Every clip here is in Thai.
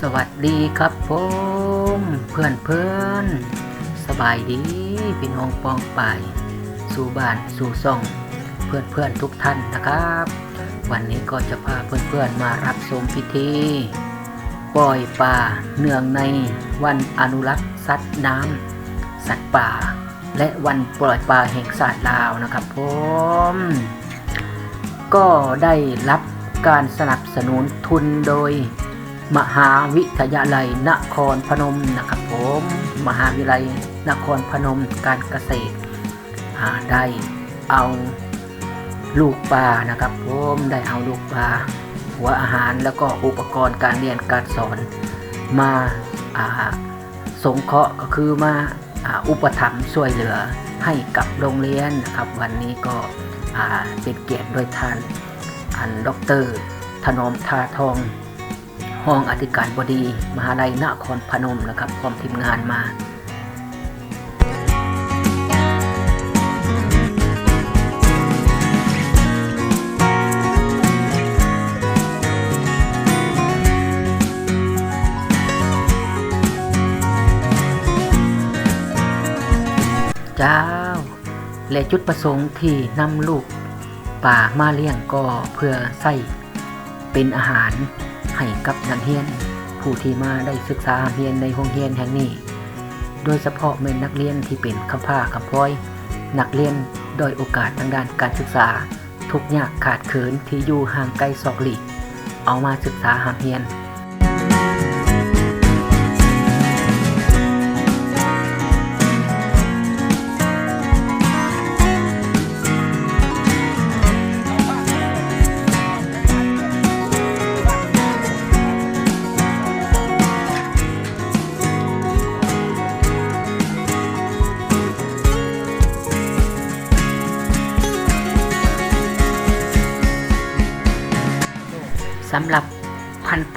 สวัสดีครับผมเพื่อนเพื่อนสบายดีพี่น้องปองไปสู่บ้านสู่ซ่อง เพื่อนเพื่อนทุกท่านนะครับ วันนี้ก็จะพาเพื่อนเพื่อนมารับชมพิธีปล่อยปลาเนื่องในวันอนุรักษ์สัตว์น้ำสัตว์ป่า และวันปล่อยปลาแห่งศาสตร์ลาวนะครับผม ก็ได้รับการสนับสนุนทุนโดย มหาวิทยาลัยนครพนมนะครับผมมหาวิทยาลัยนครพนมการเกษตรได้เอาลูกปลานะครับผมได้เอาลูกปลาหัวอาหารแล้วก็อุปกรณ์การเรียนการสอนมาาสงเคราะห์ก็คือมาอ,าอุปถัมภ์ช่วยเหลือให้กับโรงเรียนนะครับ วันนี้ก็ เป็นเกียรติโดยท่านอันด็อกเตอร์ถนอมทาทอง ห้องอธิการบดี มหาลัยนครพนมนะครับพร้อมทีมงานมาจ้า และจุดประสงค์ที่นำลูกป่ามาเลี้ยงก็เพื่อใส่เป็นอาหารให้กับนักเรียน ผู้ที่มาได้ศึกษาเรียนในโรงเรียนแห่งนี้ โดยเฉพาะเป็นนักเรียนที่เป็นคำผ้าคำพ้อย นักเรียนโดยโอกาสทางด้านการศึกษา ทุกยากขาดเขินที่อยู่ห่างไกลศอกหลีกเอามาศึกษาหามเรียน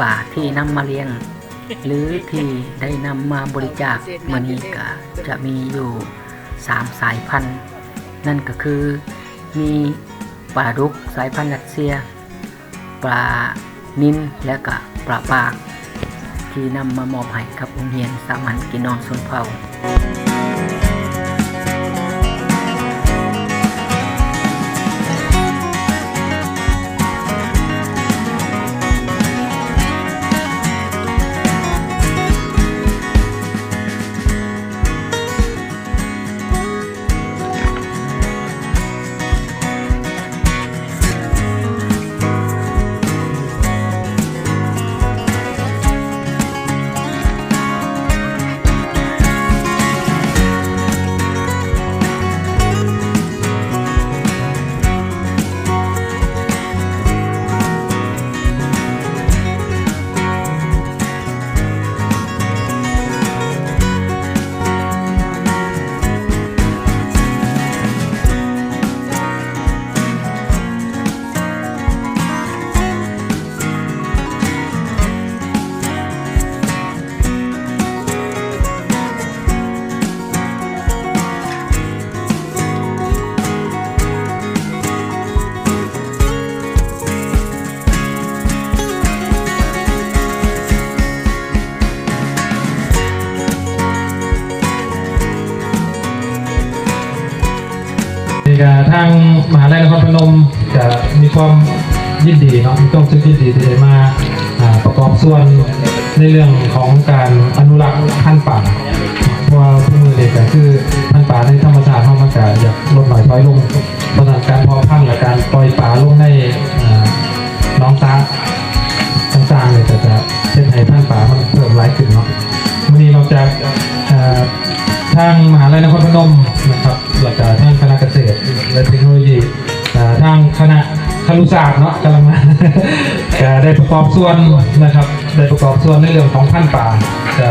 ป่าที่นำมาเลี้ยง หรือที่ได้นำมาบริจาคมานี้ก็จะมีอยู่3สายพันธุ์ นั่นก็คือมีปลาดุกสายพันธุ์รัสเซีย ปลานินและก็ปลาปาก ที่นำมามอบให้กับโรงเรียนสามัญกินนอนสนเผ่า ทางมหาลัยนครพนมจะมีความยินดีเนาะมีความรู้สึกยินดีที่ได้มาประกอบส่วนในเรื่องของการอนุรักษ์พันธุ์ป่าเพราะว่าทุกมือเด็กก็คือพันธุ์ป่าในธรรมชาติเข้ามาจะอยากลดหน่อยถอยลงเพราะฉะนั้นการพาะพันธุ์และการปล่อยป่าลงในอ่าหน้องตาต่างๆเนี่ยก็จะเป็นให้พันธุ์ป่ามันเพิ่มหลายขึ้นเนาะวันนี้นอกจากทางมหาลัยนครพนมนะครับ ณะครุศาสตร์เนาะกำลังมาก็ได้ประกอบส่วนนะครับ ได้ประกอบส่วนในเรื่องของพันธุ์ป่าจะ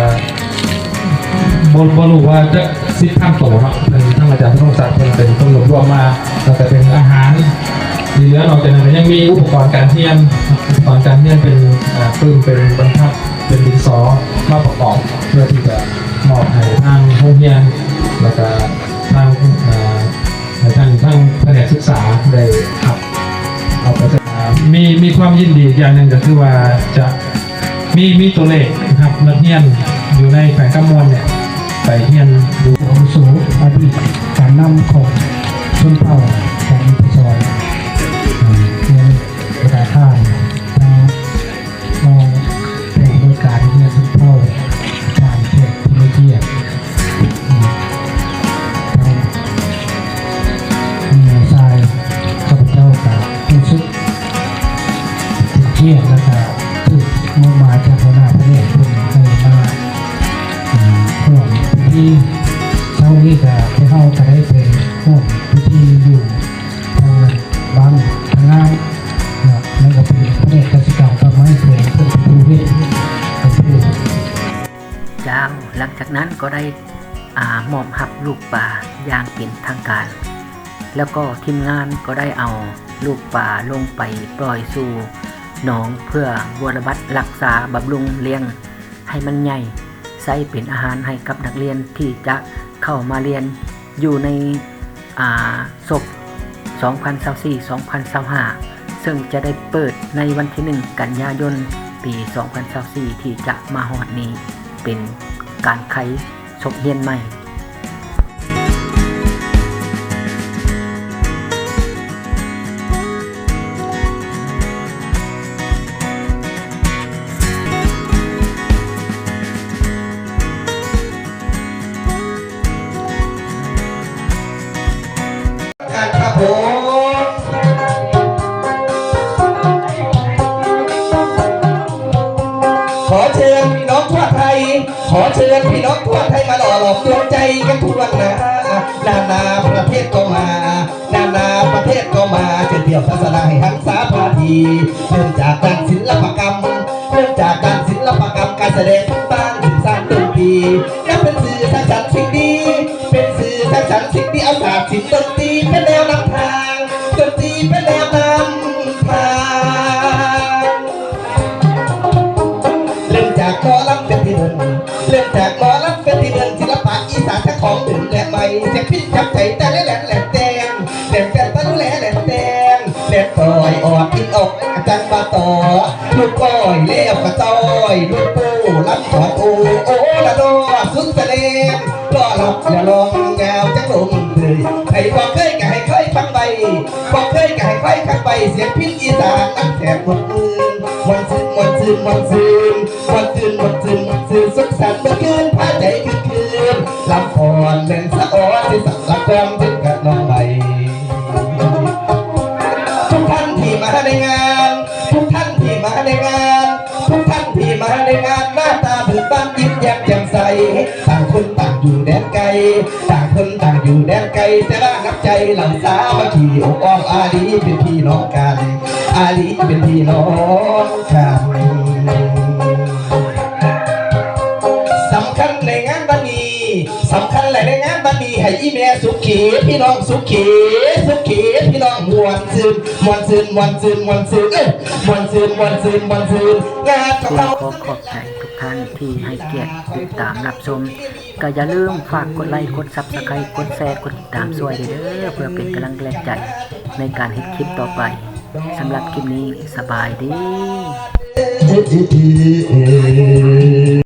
บนบรู้ว่าจะสิบพันโตเนาะเป็นทั้งอาจารย์ต้องศักดิ์เป็นเป็นต้นรวบรวมมาแล้วก็เป็นอาหารที่เหลือนอกจากนั้นยังมีอุปกรณ์การเรียนอุปกรณ์การเรียนเป็นปืนเป็นบรรทัดเป็นดินสอมาประกอบเพื่อที่จะมอบให้ทางโรงเรียนแล้วก็ทาง แผนกศึกษาได้ครับเอาไปศึกษามีมีความยินดีอีกอย่างหนึ่งก็คือว่าจะมีมีตัวเลขนะครับนักเรียนอยู่ในแขวงกำมวลเนี่ยไปเรียนดูอาวุโสอดีตการนำของชนเผ่าของ เข้าก็ได้เป็นห่วงพิธีอยู่ทางบางทางงานนะนั่นก็เป็นพระเดชกสิกรรมทำให้เพลงเพื่อเป็นผู้เวทเป็นผู้เจ้าหลังจากนั้นก็ได้อ่ามอบหับลูกป่าอย่างเป็นทางการ แล้วก็ทีมงานก็ได้เอาลูกป่าลงไปปล่อยสู่หนองเพื่อบวรบัตรักษาบำรุงเลี้ยงให้มันใหญ่ใส่เป็นอาหารให้กับนักเรียนที่จะเข้ามาเรียน อยู่ในศพ2024-2025 ซึ่งจะได้เปิดในวันที่ 1 กันยายน ปี 2024 ที่จะมาฮอดนี้ เป็นการไขศพเย็นใหม่ ขอเชิญพี่น้องทั่วไทยมาหล่อหลอมดวงใจกันทุกวันนะนานาประเทศก็มา นานาประเทศก็มาเชิญเดี่ยวศาสนาให้หันษาพาทีเริ่มจากการศิลปกรรมเริ่มจากการศิลปกรรมการแสดงบ้านถึงสร้างดนตรีนั่นเป็นสื่อสร้างสรรค์สิ่งดี เป็นสื่อสร้างสรรค์สิ่งดีเอาศาสตร์ศิลป์ดนตรีเป็นแนวนำทาง อลำเป็นที่หนึ่งศิลปะอีสานทั้งของหนึ่งและใหม่เสียงพิ้นจับใจแต่และแหลมแหลมแดงแหลมแดงตะลุแหลแหลมแดงแหลมต่อยออกอินออกอาจารย์บาต่อลูกก้อยเลี้ยวกระต้อยลูกปูลำถอดโอโอ้ละดอสุดแสดงรอหลับอย่าลองแงวจังลมเลยให้บอกเคยก็ให้เคยฟังใบบอกเคยก็ให้เคยฟังใบเสียงพิ้นอีสานน้ำแสบหมดมือ วันซึนวันซึนวันซึนวันคืนวันคืนวันคืนสุขสันต์เมื่อคืนพาใจคืนคืนลำอ่อนเล่นสะอ้อนที่สักละกองถึงกับน้องใบทุกท่านที่มาในงาน ทุกท่านที่มาในงาน ทุกท่านที่มาในงานหน้าตาเบิกบานยิ้มแย้มแจ่มใสต่างคนต่างอยู่แดนไกลต่างคนต่างอยู่แดนไกลแต่ละนับใจเหล่าสามัคคีอกอ้อมอารีเป็นพี่น้องกัน อาลีเป็นพี่น้องกันสำคัญในงานบันนี้สำคัญหลายในงานบันนี้ให้อีเมียสุขีพี่น้องสุขีสุขีพี่น้องมวนซึนมวนซึนมวนซึนมวนซึนเอ้ยมวนซึนมวนซึนมวนซึนงานของเราขอขอบใจทุกท่านที่ให้เกียรติติดตามรับชมก็อย่าลืมฝากกดไลค์กดซับสไครต์กดแชร์กดติดตามช่วยเด้อเพื่อเป็นกำลังแรงใจในการเฮ็ดคลิปต่อไป สำหรับคลิปนี้สบายดี